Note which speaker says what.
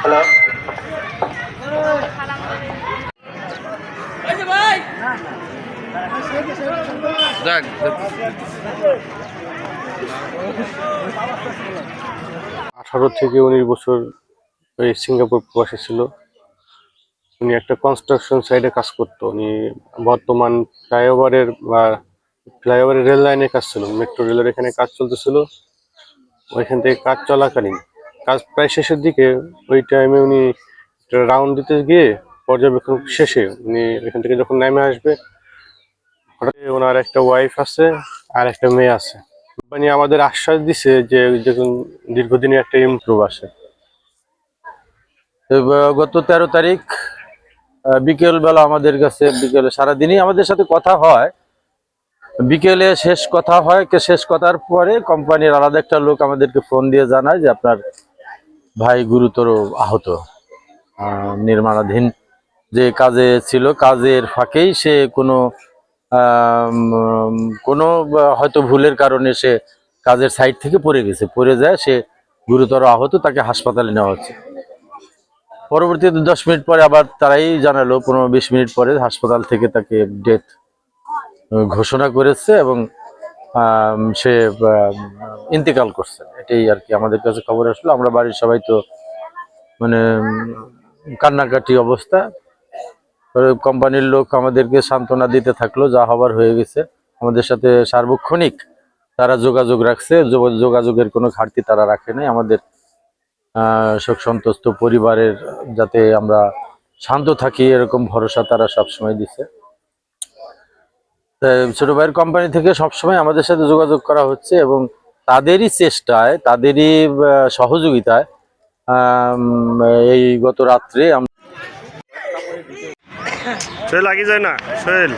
Speaker 1: Hello আঠারো থেকে উনিশ বছর ওই সিঙ্গাপুর প্রবাসী ছিল। উনি একটা কনস্ট্রাকশন সাইডে কাজ করতো। উনি বর্তমান ফ্লাইওভারের বা ফ্লাইওভারের রেল লাইনে কাজ ছিল, মেট্রো রেলের এখানে কাজ চলতেছিল। ওইখান থেকে কাজ চলাকালীন, কাজ প্রায় শেষের দিকে ওই টাইমে উনি রাউন্ড দিতে গিয়ে পর্যবেক্ষণ শেষে উনি এখান থেকে যখন নেমে আসবে, হঠাৎ ওনার একটা ওয়াইফ আছে আর একটা মেয়ে আছে। মানে আমাদের আশ্বাস দিছে যে যখন দীর্ঘদিনে একটা ইমপ্রুভ আসে।
Speaker 2: গত তেরো তারিখ বিকেলবেলা আমাদের কাছে, বিকেলে সারাদিনই আমাদের সাথে কথা হয়। বিকেলে শেষ কথা হয় শেষ কথার পরে কোম্পানির আলাদা একটা লোক আমাদেরকে ফোন দিয়ে জানায় যে আপনার ভাই গুরুতর আহত নির্মাণাধীন যে কাজে ছিল, কাজের ফাঁকেই সে কোনো কোনো হয়তো ভুলের কারণে সে কাজের সাইড থেকে পড়ে গেছে। পড়ে যায়, সে গুরুতর আহত, তাকে হাসপাতালে নেওয়া হচ্ছে। পরবর্তীতে দশ মিনিট পরে আবার তারাই জানালো, পনেরো বিশ মিনিট পরে হাসপাতাল থেকে তাকে ডেথ ঘোষণা করেছে এবং সে ইন্তেকাল করছে। এটাই আর কি আমাদের কাছে খবর আসলো। আমরা বাড়ির সবাই তো মানে কান্নাকাটি অবস্থা। কোম্পানির লোক আমাদেরকে সান্ত্বনা দিতে থাকল, যা হবার হয়ে গেছে। আমাদের সাথে সার্বক্ষণিক তারা যোগাযোগ রাখছে। যোগাযোগের কোনো ঘাটতি তারা রাখে নাই। আমাদের শোক সন্তস্ত পরিবারের যাতে আমরা শান্ত থাকি, এরকম ভরসা তারা সবসময় দিছে। ছোট ভাইয়ের কোম্পানি থেকে সবসময় আমাদের সাথে যোগাযোগ করা হচ্ছে এবং তাদেরই চেষ্টায়, তাদেরই সহযোগিতায় এই গত রাত্রে
Speaker 3: যায় না, সোহেল।